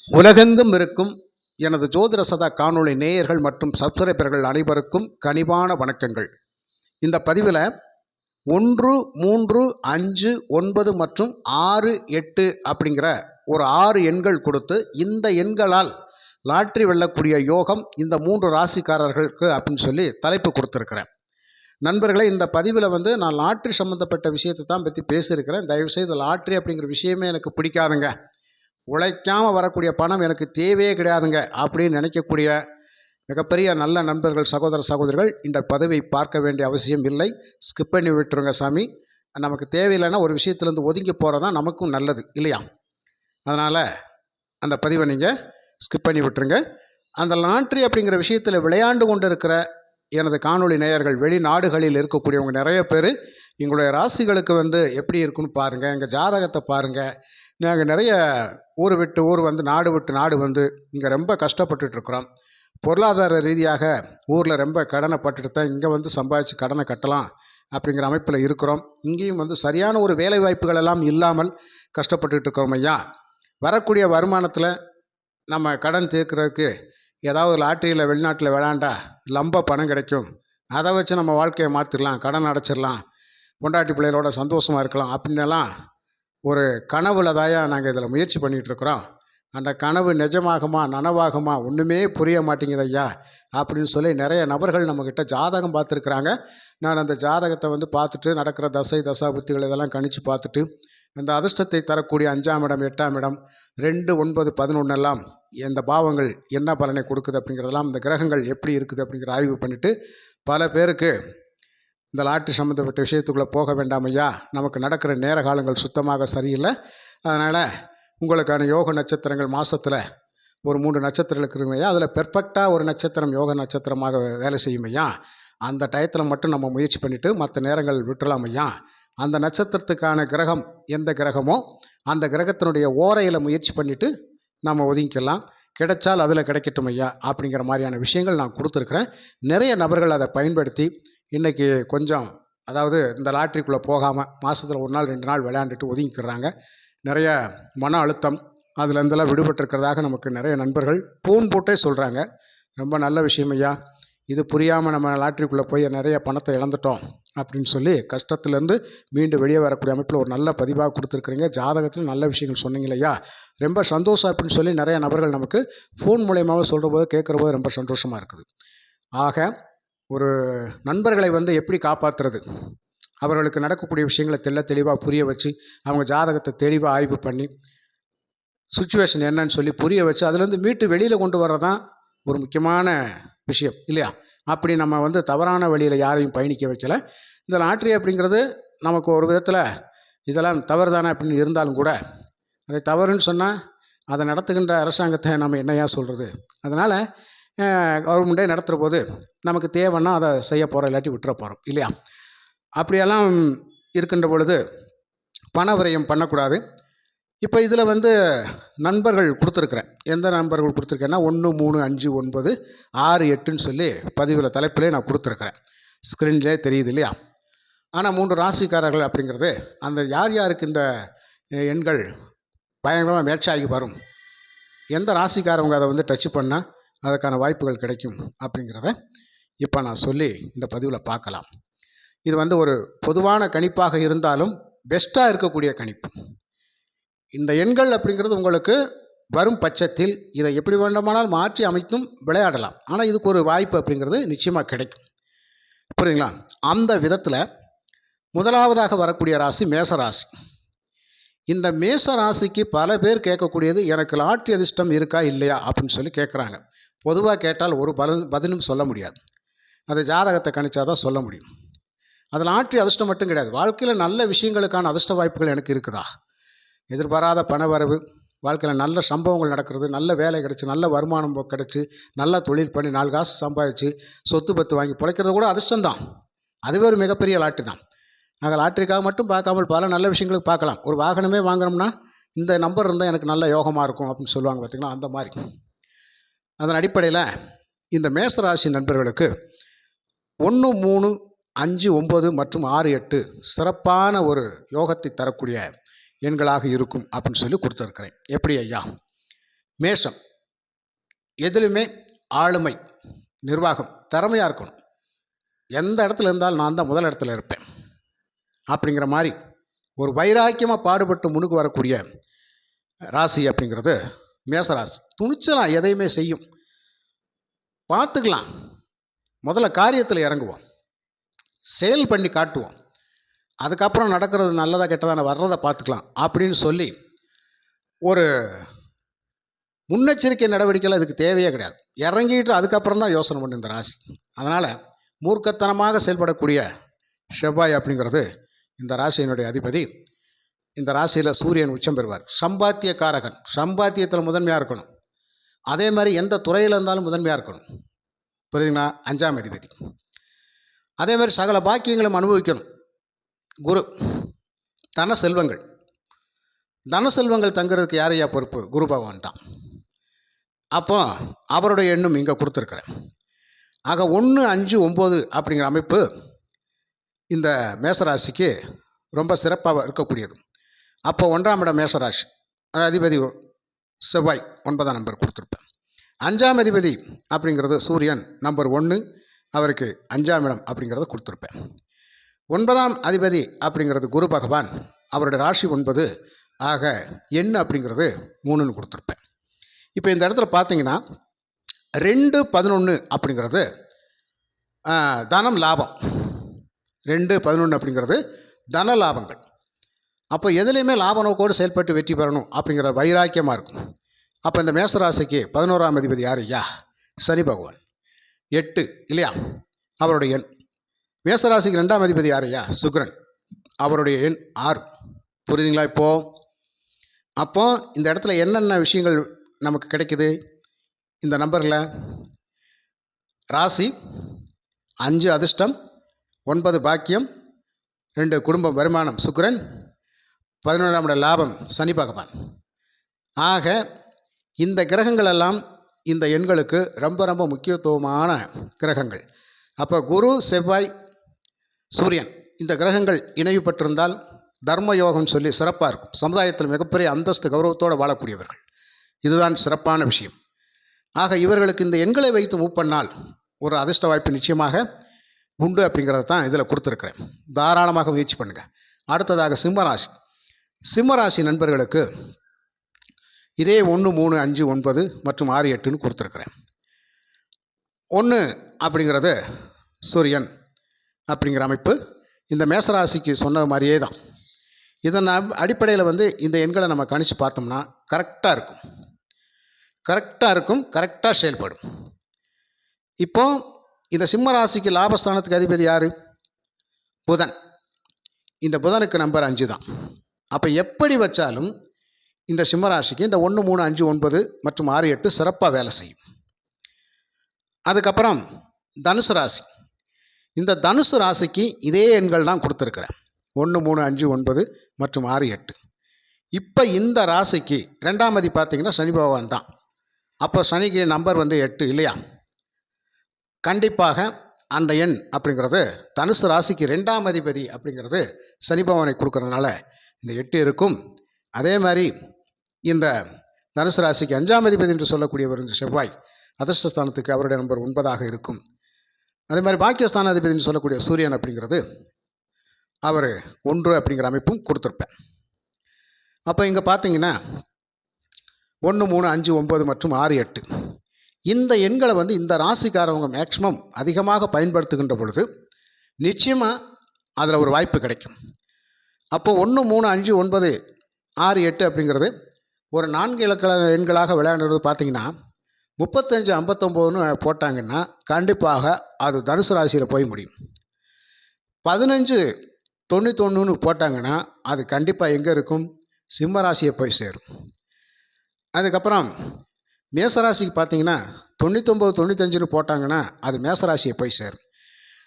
உலகெங்கும் இருக்கும் எனது ஜோதிட சதா காணொளி நேயர்கள் மற்றும் சப்ஸ்கிரைபர்கள் அனைவருக்கும் கனிவான வணக்கங்கள். இந்த பதிவில் ஒன்று மூன்று அஞ்சு ஒன்பது மற்றும் ஆறு எட்டு அப்படிங்கிற ஒரு ஆறு எண்கள் கொடுத்து இந்த எண்களால் லாட்ரி வெல்லக்கூடிய யோகம் இந்த மூன்று ராசிக்காரர்களுக்கு அப்படின்னு சொல்லி தலைப்பு கொடுத்துருக்குறேன். நண்பர்களே இந்த பதிவில் வந்து நான் லாட்ரி சம்மந்தப்பட்ட விஷயத்தை தான் பற்றி பேசியிருக்கிறேன். தயவுசெய்து லாட்ரி அப்படிங்கிற விஷயமே எனக்கு பிடிக்காதுங்க. உழைக்காமல் வரக்கூடிய பணம் எனக்கு தேவையே கிடையாதுங்க அப்படின்னு நினைக்கக்கூடிய மிகப்பெரிய நல்ல நண்பர்கள் சகோதர சகோதரிகள் இந்த பதவியை பார்க்க வேண்டிய அவசியம் இல்லை. ஸ்கிப் பண்ணி விட்டுருங்க சாமி. நமக்கு தேவையில்லைன்னா ஒரு விஷயத்துலேருந்து ஒதுங்கி போகிறது தான் நமக்கும் நல்லது இல்லையா? அதனால் அந்த பதிவை நீங்கள் ஸ்கிப் பண்ணி விட்டுருங்க. அந்த லாட்ரி அப்படிங்கிற விஷயத்தில் விளையாண்டு கொண்டு இருக்கிற எனது காணொளி நேயர்கள் வெளிநாடுகளில் இருக்கக்கூடியவங்க நிறைய பேர் எங்களுடைய ராசிகளுக்கு வந்து எப்படி இருக்குன்னு பாருங்கள் எங்கள் ஜாதகத்தை பாருங்கள் நாங்கள் நிறைய ஊர் விட்டு ஊர் வந்து நாடு விட்டு நாடு வந்து இங்கே ரொம்ப கஷ்டப்பட்டுட்டு இருக்கிறோம் பொருளாதார ரீதியாக ஊரில் ரொம்ப கடனை பட்டுட்டு தான் இங்கே வந்து சம்பாதிச்சு கடனை கட்டலாம் அப்படிங்கிற அமைப்பில் இருக்கிறோம். இங்கேயும் வந்து சரியான ஒரு வேலை வாய்ப்புகள் எல்லாம் இல்லாமல் கஷ்டப்பட்டுக்கிட்டு இருக்கிறோம் ஐயா. வரக்கூடிய வருமானத்தில் நம்ம கடன் தீர்க்கிறதுக்கு ஏதாவது லாட்டரியில் வெளிநாட்டில் விளாண்டா லம்ப பணம் கிடைக்கும். அதை வச்சு நம்ம வாழ்க்கையை மாற்றிடலாம் கடன் அடைச்சிடலாம் பொண்டாட்டி பிள்ளைகளோட சந்தோஷமாக இருக்கலாம் அப்படின்னலாம் ஒரு கனவுல தாயா நாங்கள் இதில் முயற்சி பண்ணிகிட்ருக்குறோம் அந்த கனவு நிஜமாகுமா நனவாகுமா ஒன்றுமே புரிய மாட்டேங்குது ஐயா அப்படின்னு சொல்லி நிறைய நபர்கள் நம்மக்கிட்ட ஜாதகம் பார்த்துருக்குறாங்க. நான் அந்த ஜாதகத்தை வந்து பார்த்துட்டு நடக்கிற தசை தசாபுத்திகள் இதெல்லாம் கணித்து பார்த்துட்டு அந்த அதிர்ஷ்டத்தை தரக்கூடிய அஞ்சாம் இடம் எட்டாம் இடம் ரெண்டு ஒன்பது பதினொன்னெல்லாம் இந்த பாவங்கள் என்ன பலனை கொடுக்குது அப்படிங்கிறதெல்லாம் இந்த கிரகங்கள் எப்படி இருக்குது அப்படிங்கிற ஆய்வு பண்ணிவிட்டு பல பேருக்கு இந்த லாட்ரி சம்மந்தப்பட்ட விஷயத்துக்குள்ளே போக வேண்டாம் ஐயா. நமக்கு நடக்கிற நேர காலங்கள் சுத்தமாக சரியில்லை. அதனால் உங்களுக்கான யோக நட்சத்திரங்கள் மாதத்தில் ஒரு மூன்று நட்சத்திரங்கள் இருக்குதுங்க ஐயா. அதில் பெர்ஃபெக்டாக ஒரு நட்சத்திரம் யோக நட்சத்திரமாக வேலை செய்யும் ஐயா. அந்த டயத்தில் மட்டும் நம்ம முயற்சி பண்ணிவிட்டு மற்ற நேரங்கள் விட்டுலாம் ஐயா. அந்த நட்சத்திரத்துக்கான கிரகம் எந்த கிரகமோ அந்த கிரகத்தினுடைய ஓரையில் முயற்சி பண்ணிவிட்டு நம்ம ஒதுங்கிக்கலாம். கிடைச்சால் அதில் கிடைக்கட்டும் ஐயா. அப்படிங்கிற மாதிரியான விஷயங்கள் நான் கொடுத்துருக்குறேன். நிறைய நபர்கள் அதை பயன்படுத்தி இன்றைக்கி கொஞ்சம் அதாவது இந்த லாட்ரிக்குள்ளே போகாமல் மாதத்தில் ஒரு நாள் ரெண்டு நாள் விளையாண்டுட்டு ஒதுங்கிக்கிறாங்க. நிறைய மன அழுத்தம் அதுலேருந்தெல்லாம் விடுபட்டிருக்கிறதாக நமக்கு நிறைய நண்பர்கள் ஃபோன் போட்டே சொல்கிறாங்க ரொம்ப நல்ல விஷயம் ஐயா. இது புரியாமல் நம்ம லாட்ரிக்குள்ளே போய் நிறைய பணத்தை இழந்துட்டோம் அப்படின்னு சொல்லி கஷ்டத்துலேருந்து மீண்டும் வெளியே வரக்கூடிய அமைப்பில் ஒரு நல்ல பதிவாக கொடுத்துருக்குறீங்க. ஜாதகத்தில் நல்ல விஷயங்கள் சொன்னீங்க இல்லையா ரொம்ப சந்தோஷம் அப்படின்னு சொல்லி நிறைய நபர்கள் நமக்கு ஃபோன் மூலயமாவே சொல்கிற போது கேட்குற போது ரொம்ப சந்தோஷமாக இருக்குது. ஆக ஒரு நண்பர்களை வந்து எப்படி காப்பாற்றுறது அவர்களுக்கு நடக்கக்கூடிய விஷயங்களை தெள்ள தெளிவாக புரிய வச்சு அவங்க ஜாதகத்தை தெளிவாக ஆய்வு பண்ணி சுச்சுவேஷன் என்னன்னு சொல்லி புரிய வச்சு அதுலேருந்து மீட்டு வெளியில் கொண்டு வர்றதான் ஒரு முக்கியமான விஷயம் இல்லையா? அப்படி நம்ம வந்து தவறான வழியில் யாரையும் பயணிக்க வைக்கல. இந்த லாட்ரி அப்படிங்கிறது நமக்கு ஒரு விதத்தில் இதெல்லாம் தவறு தானே அப்படின்னு இருந்தாலும் கூட அதை தவறுன்னு சொன்னால் அதை நடத்துகின்ற அரசாங்கத்தை நம்ம என்னையா சொல்கிறது அதனால் கவர்மெண்ட்டே நடத்துகிற போது நமக்கு தேவைன்னா அதை செய்ய போகிறோம் இல்லாட்டி விட்டுற போகிறோம் இல்லையா? அப்படியெல்லாம் இருக்கின்ற பொழுது பண விரயம் பண்ணக்கூடாது. இப்போ இதில் வந்து நண்பர்கள் கொடுத்துருக்குறேன். எந்த நண்பர்கள் கொடுத்துருக்கேன்னா ஒன்று மூணு அஞ்சு ஒன்பது ஆறு எட்டுன்னு சொல்லி பதிவில் தலைப்பிலே நான் கொடுத்துருக்குறேன். ஸ்க்ரீன்லேயே தெரியுது இல்லையா? ஆனால் மூன்று ராசிக்காரர்கள் அப்படிங்கிறது அந்த யார் யாருக்கு இந்த எண்கள் பயங்கரமாக மேட்ச் ஆகி வரும்? எந்த ராசிக்காரவங்க அதை வந்து டச் பண்ணால் அதற்கான வாய்ப்புகள் கிடைக்கும் அப்படிங்கிறத இப்போ நான் சொல்லி இந்த பதிவில் பார்க்கலாம். இது வந்து ஒரு பொதுவான கணிப்பாக இருந்தாலும் பெஸ்ட்டாக இருக்கக்கூடிய கணிப்பு. இந்த எண்கள் அப்படிங்கிறது உங்களுக்கு வரும் பட்சத்தில் இதை எப்படி வேண்டுமானால் மாற்றி அமைத்தும் விளையாடலாம். ஆனால் இதுக்கு ஒரு வாய்ப்பு அப்படிங்கிறது நிச்சயமாக கிடைக்கும். புரியுதுங்களா? அந்த விதத்தில் முதலாவதாக வரக்கூடிய ராசி மேச ராசி. இந்த மேச ராசிக்கு பல பேர் கேட்கக்கூடியது எனக்கு லாட்ரி அதிர்ஷ்டம் இருக்கா இல்லையா? அப்படின்னு சொல்லி கேட்குறாங்க பொதுவாக கேட்டால் ஒரு பலன் பதிலும் சொல்ல முடியாது. அது ஜாதகத்தை கணிச்சா தான் சொல்ல முடியும். அதில் ஆற்றி அதிர்ஷ்டம் மட்டும் கிடையாது. வாழ்க்கையில் நல்ல விஷயங்களுக்கான அதிர்ஷ்ட வாய்ப்புகள் எனக்கு இருக்குதா? எதிர்பாராத பண வரவு வாழ்க்கையில் நல்ல சம்பவங்கள் நடக்கிறது நல்ல வேலை கிடச்சி நல்ல வருமானம் கிடச்சி நல்ல தொழில் பண்ணி நாலு காசு சம்பாதிச்சு சொத்து பத்து வாங்கி பிழைக்கிறது கூட அதிர்ஷ்டம் தான். அதுவே ஒரு மிகப்பெரிய லாட்டு தான். நாங்கள் லாட்டரிக்காக மட்டும் பார்க்காமல் பல நல்ல விஷயங்களுக்கு பார்க்கலாம். ஒரு வாகனமே வாங்கினோம்னா இந்த நம்பர் இருந்தால் எனக்கு நல்ல யோகமாக இருக்கும் அப்படின்னு சொல்லுவாங்க பார்த்திங்களா? அந்த மாதிரி. அதன் அடிப்படையில் இந்த மேசராசி நண்பர்களுக்கு ஒன்று மூணு அஞ்சு ஒம்பது மற்றும் ஆறு எட்டு சிறப்பான ஒரு யோகத்தை தரக்கூடிய எண்களாக இருக்கும் அப்படின்னு சொல்லி கொடுத்துருக்குறேன். எப்படி ஐயா? மேஷம். எதிலுமே ஆளுமை நிர்வாகம் திறமையாக இருக்கணும். எந்த இடத்துல இருந்தாலும் நான் தான் முதல் இடத்துல இருப்பேன். அப்படிங்கிற மாதிரி ஒரு வைராக்கியமாக பாடுபட்டு முன்னுக்கு வரக்கூடிய ராசி அப்படிங்கிறது மேசராசி. துணிச்சலாக எதையுமே செய்யும். பார்த்துக்கலாம். முதல்ல காரியத்தில் இறங்குவோம். செயல் பண்ணி காட்டுவோம். அதுக்கப்புறம் நடக்கிறது நல்லதாக கெட்டதான வர்றதை பார்த்துக்கலாம் அப்படின்னு சொல்லி ஒரு முன்னெச்சரிக்கை நடவடிக்கைகள் அதுக்கு தேவையே கிடையாது. இறங்கிட்டு அதுக்கப்புறம் தான் யோசனை பண்ணு இந்த ராசி. அதனால் மூர்க்கத்தனமாக செயல்படக்கூடிய செவ்வாய் அப்படிங்கிறது இந்த ராசியினுடைய அதிபதி. இந்த ராசியில் சூரியன் உச்சம் பெறுவார். சம்பாத்திய காரகன் சம்பாத்தியத்தில் முதன்மையாக இருக்கணும். அதே மாதிரி எந்த துறையில் இருந்தாலும் முதன்மையாக இருக்கணும். புரியுதுங்களா? அஞ்சாம் அதிபதி. அதே மாதிரி சகல பாக்கியங்களும் அனுபவிக்கணும். குரு தன செல்வங்கள். தன செல்வங்கள் தங்குறதுக்கு யாரையா பொறுப்பு? குரு பகவான் தான். அப்போ அவருடைய எண்ணும் இங்கே கொடுத்துருக்குறேன். ஆக ஒன்று அஞ்சு ஒம்பது அப்படிங்கிற அமைப்பு இந்த மேசராசிக்கு ரொம்ப சிறப்பாக இருக்கக்கூடியது. அப்போ ஒன்றாம் இடம் மேசராசி. அதிபதி செவ்வாய் ஒன்பதாம் நம்பர் கொடுத்துருப்பேன். அஞ்சாம் அதிபதி அப்படிங்கிறது சூரியன் நம்பர் ஒன்று அவருக்கு அஞ்சாம் இடம் அப்படிங்கிறத கொடுத்துருப்பேன். ஒன்பதாம் அதிபதி அப்படிங்கிறது குரு பகவான் அவருடைய ராசி ஒன்பது ஆக எண் அப்படிங்கிறது மூணுன்னு கொடுத்துருப்பேன். இப்போ இந்த இடத்துல பார்த்தீங்கன்னா ரெண்டு பதினொன்று அப்படிங்கிறது தனம் லாபம். ரெண்டு பதினொன்று அப்படிங்கிறது தன லாபங்கள். அப்போ எதுலேயுமே லாப நோக்கோடு செயல்பட்டு வெற்றி பெறணும் அப்படிங்கிற வைராக்கியமாக இருக்கும். அப்போ இந்த மேசராசிக்கு பதினோராம் அதிபதி யார்? ஐயா சனி பகவான். எட்டு இல்லையா? அவருடைய எண். மேசராசிக்கு ரெண்டாம் அதிபதி யார்? ஐயா சுக்ரன் அவருடைய எண் ஆறு. புரியுதுங்களா இப்போது அப்போ இந்த இடத்துல என்னென்ன விஷயங்கள் நமக்கு கிடைக்குது? இந்த நம்பரில். ராசி அஞ்சு அதிர்ஷ்டம் ஒன்பது பாக்கியம் ரெண்டு குடும்பம் வருமானம் சுக்ரன் பதினோராம் இட லாபம் சனி பகவான். ஆக இந்த கிரகங்கள் எல்லாம் இந்த எண்களுக்கு ரொம்ப ரொம்ப முக்கியத்துவமான கிரகங்கள். அப்போ குரு செவ்வாய் சூரியன் இந்த கிரகங்கள் இணைவுபட்டிருந்தால் தர்ம யோகம் சொல்லி சிறப்பாக இருக்கும். சமுதாயத்தில் மிகப்பெரிய அந்தஸ்து கௌரவத்தோடு வாழக்கூடியவர்கள். இதுதான் சிறப்பான விஷயம். ஆக இவர்களுக்கு இந்த எண்களை வைத்து மூவ் பண்ணால் ஒரு அதிர்ஷ்ட வாய்ப்பு நிச்சயமாக உண்டு அப்படிங்கிறத தான் இதில் கொடுத்துருக்குறேன். தாராளமாக முயற்சி பண்ணுங்கள் அடுத்ததாக சிம்மராசி சிம்மராசி நண்பர்களுக்கு இதே ஒன்று மூணு அஞ்சு ஒன்பது மற்றும் ஆறு எட்டுன்னு கொடுத்துருக்குறேன். ஒன்று அப்படிங்கிறது சூரியன் அப்படிங்கிற அமைப்பு. இந்த மேசராசிக்கு சொன்ன மாதிரியே தான். இதன் அடிப்படையில் வந்து இந்த எண்களை நம்ம கணிச்சு பார்த்தோம்னா கரெக்டாக இருக்கும். கரெக்டாக இருக்கும் கரெக்டாக செயல்படும். இப்போ இந்த சிம்ம ராசிக்கு லாபஸ்தானத்துக்கு அதிபதி யார்? புதன். இந்த புதனுக்கு நம்பர் அஞ்சு தான். அப்போ எப்படி வச்சாலும் இந்த சிம்ம ராசிக்கு இந்த ஒன்று மூணு அஞ்சு ஒன்பது மற்றும் ஆறு எட்டு சிறப்பாக வேலை செய்யும். அதுக்கப்புறம் தனுசு ராசி. இந்த தனுசு ராசிக்கு இதே எண்கள் தான் கொடுத்துருக்குறேன். ஒன்று மூணு அஞ்சு ஒன்பது மற்றும் ஆறு எட்டு. இப்போ இந்த ராசிக்கு ரெண்டாம் மதி பார்த்தீங்கன்னா சனி பகவான் தான். அப்போ சனிக்கு நம்பர் வந்து எட்டு இல்லையா? கண்டிப்பாக அந்த எண் அப்படிங்கிறது தனுசு ராசிக்கு ரெண்டாம் அதிபதி அப்படிங்கிறது சனி பகவானை கொடுக்கறதுனால இந்த எட்டு இருக்கும். அதே மாதிரி இந்த தனுசு ராசிக்கு அஞ்சாம் அதிபதி என்று சொல்லக்கூடியவர் இந்த செவ்வாய் அதிர்ஷ்டஸ்தானத்துக்கு அவருடைய நம்பர் ஒன்பதாக இருக்கும். அதே மாதிரி பாக்கியஸ்தான அதிபதினு சொல்லக்கூடிய சூரியன் அப்படிங்கிறது அவர் ஒன்று அப்படிங்கிற அமைப்பும் கொடுத்துருப்பேன். அப்போ இங்கே பார்த்தீங்கன்னா ஒன்று மூணு அஞ்சு ஒம்பது மற்றும் ஆறு எட்டு. இந்த எண்களை வந்து இந்த ராசிக்காரவங்க மேக்ஸிமம் அதிகமாக பயன்படுத்துகின்ற பொழுது நிச்சயமாக அதில் ஒரு வாய்ப்பு கிடைக்கும். அப்போ ஒன்று மூணு அஞ்சு ஒன்பது ஆறு எட்டு அப்படிங்கிறது ஒரு நான்கு இலக்க எண்களாக விளையாடுறது பார்த்தீங்கன்னா முப்பத்தஞ்சு ஐம்பத்தொம்போதுன்னு போட்டாங்கன்னா கண்டிப்பாக அது தனுசு ராசியில் போய் முடியும். பதினஞ்சு தொண்ணூத்தொன்றுன்னு போட்டாங்கன்னா அது கண்டிப்பாக எங்கே இருக்கும்? சிம்ம ராசியை போய் சேரும். அதுக்கப்புறம் மேசராசிக்கு பார்த்தீங்கன்னா தொண்ணூத்தொம்பது தொண்ணூத்தஞ்சுன்னு போட்டாங்கன்னா அது மேசராசியை போய் சேரும்.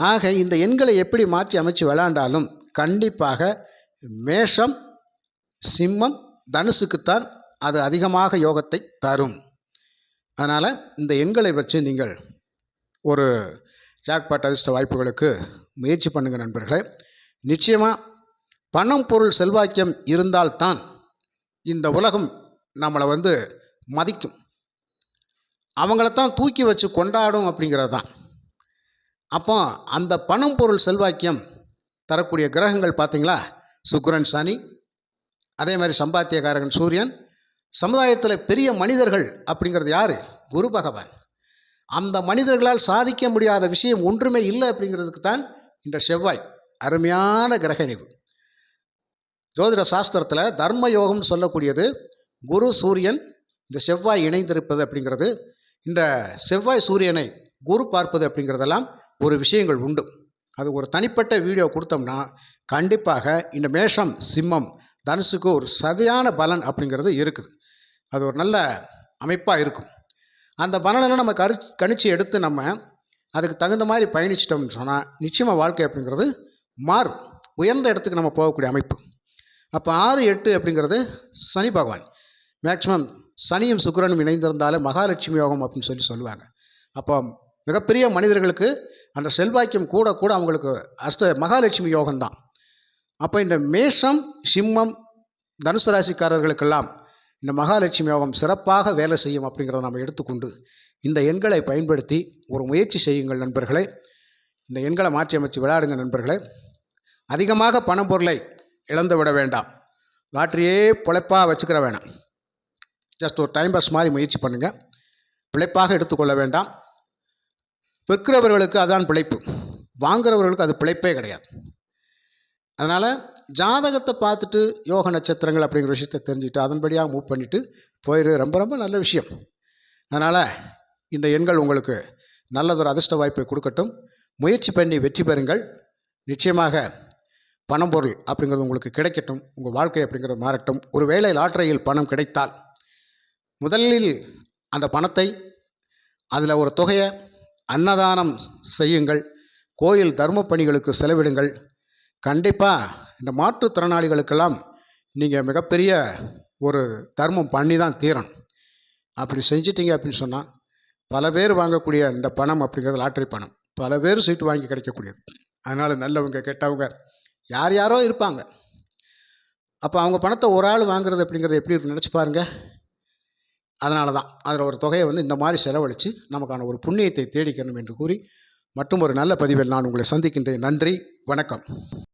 ஆக இந்த எண்களை எப்படி மாற்றி அமைச்சு விளையாண்டாலும் கண்டிப்பாக மேஷம் சிம்மம் தனுசுக்குத்தான் அது அதிகமாக யோகத்தை தரும். அதனால் இந்த எண்களை வச்சு நீங்கள் ஒரு ஜாக்பாட் அதிர்ஷ்ட வாய்ப்புகளுக்கு முயற்சி பண்ணுங்கள் நண்பர்களே. நிச்சயமாக பணம் பொருள் செல்வாக்கியம் இருந்தால்தான் இந்த உலகம் நம்மளை வந்து மதிக்கும். அவங்களத்தான் தூக்கி வச்சு கொண்டாடும் அப்படிங்கிறது தான். அப்போ அந்த பணம் பொருள் செல்வாக்கியம் தரக்கூடிய கிரகங்கள் பார்த்தீங்களா? சுக்ரன் சனி அதே மாதிரி சம்பாத்தியக்காரகன் சூரியன் சமுதாயத்தில் பெரிய மனிதர்கள் அப்படிங்கிறது யார்? குரு பகவான். அந்த மனிதர்களால் சாதிக்க முடியாத விஷயம் ஒன்றுமே இல்லை அப்படிங்கிறதுக்கு தான் இந்த செவ்வாய் அருமையான கிரகணிவு ஜோதிட சாஸ்திரத்தில் தர்ம யோகம்னு சொல்லக்கூடியது குரு சூரியன் இந்த செவ்வாய் இணைந்திருப்பது அப்படிங்கிறது இந்த செவ்வாய் சூரியனை குரு பார்ப்பது அப்படிங்கிறதெல்லாம் ஒரு விஷயங்கள் உண்டு. அது ஒரு தனிப்பட்ட வீடியோ கொடுத்தோம்னா கண்டிப்பாக இந்த மேஷம் சிம்மம் தனுசுக்கு ஒரு சரியான பலன் அப்படிங்கிறது இருக்குது. அது ஒரு நல்ல அமைப்பாக இருக்கும். அந்த பலனெல்லாம் நம்ம கரு கணிச்சு எடுத்து நம்ம அதுக்கு தகுந்த மாதிரி பயணிச்சிட்டோம்னு சொன்னால் நிச்சயமாக வாழ்க்கை அப்படிங்கிறது மாறும். உயர்ந்த இடத்துக்கு நம்ம போகக்கூடிய அமைப்பு. அப்போ ஆறு எட்டு அப்படிங்கிறது சனி பகவான். மேக்சிமம் சனியும் சுக்கரனும் இணைந்திருந்தாலே மகாலட்சுமி யோகம் அப்படின்னு சொல்லி சொல்லுவாங்க. அப்போ மிகப்பெரிய மனிதர்களுக்கு அந்த செல்வாக்கியம் கூட கூட அவங்களுக்கு அஷ்ட மகாலட்சுமி யோகம்தான். அப்போ இந்த மேஷம் சிம்மம் தனுசு ராசிக்காரர்களுக்கெல்லாம் இந்த மகாலட்சுமி யோகம் சிறப்பாக வேலை செய்யும் அப்படிங்கிறத நம்ம எடுத்துக்கொண்டு இந்த எண்களை பயன்படுத்தி ஒரு முயற்சி செய்யுங்கள் நண்பர்களே. இந்த எண்களை மாற்றி அமைச்சு விளையாடுங்க நண்பர்களே. அதிகமாக பணம் பொருளை இழந்து விட வேண்டாம். லாட்ரியே பிழைப்பாக வச்சுக்கிற வேணாம். ஜஸ்ட் ஒரு டைம் பாஸ் மாதிரி முயற்சி பண்ணுங்கள் பிழைப்பாக எடுத்துக்கொள்ள வேண்டாம். விற்கிறவர்களுக்கு அதான் பிழைப்பு. வாங்குறவர்களுக்கு அது பிழைப்பே கிடையாது. அதனால் ஜாதகத்தை பார்த்துட்டு யோக நட்சத்திரங்கள் அப்படிங்கிற விஷயத்தை தெரிஞ்சுக்கிட்டு அதன்படியாக மூவ் பண்ணிவிட்டு போயிரு. ரொம்ப ரொம்ப நல்ல விஷயம். அதனால் இந்த எண்கள் உங்களுக்கு நல்லதொரு அதிர்ஷ்ட வாய்ப்பை கொடுக்கட்டும். முயற்சி பண்ணி வெற்றி பெறுங்கள். நிச்சயமாக பணம் பொருள் அப்படிங்கிறது உங்களுக்கு கிடைக்கட்டும். உங்கள் வாழ்க்கை அப்படிங்கிறது மாறட்டும். ஒருவேளை லாட்டரியில் பணம் கிடைத்தால் முதலில் அந்த பணத்தை அதில் ஒரு தொகையை அன்னதானம் செய்யுங்கள் கோயில் தர்ம பணிகளுக்கு செலவிடுங்கள். கண்டிப்பாக இந்த மாற்றுத்திறனாளிகளுக்கெல்லாம் நீங்கள் மிகப்பெரிய ஒரு தர்மம் பண்ணி தான் தீரணும். அப்படி செஞ்சிட்டீங்க அப்படின்னு சொன்னால் பல பேர் வாங்கக்கூடிய இந்த பணம் அப்படிங்கிறது லாட்டரி பணம். பல பேர் சீட்டு வாங்கி கிடைக்கக்கூடியது. அதனால் நல்லவங்க கெட்டவங்க யார் யாரோ இருப்பாங்க. அப்போ அவங்க பணத்தை ஒரு ஆள் வாங்குறது அப்படிங்கிறது எப்படி நினச்சி பாருங்கள் அதனால தான் அதில் ஒரு தொகையை வந்து இந்த மாதிரி செலவழித்து நமக்கான ஒரு புண்ணியத்தை தேடிக்கணும் என்று கூறி மற்றும் ஒரு நல்ல பதிவில் நான் உங்களை சந்திக்கின்றேன். நன்றி வணக்கம்.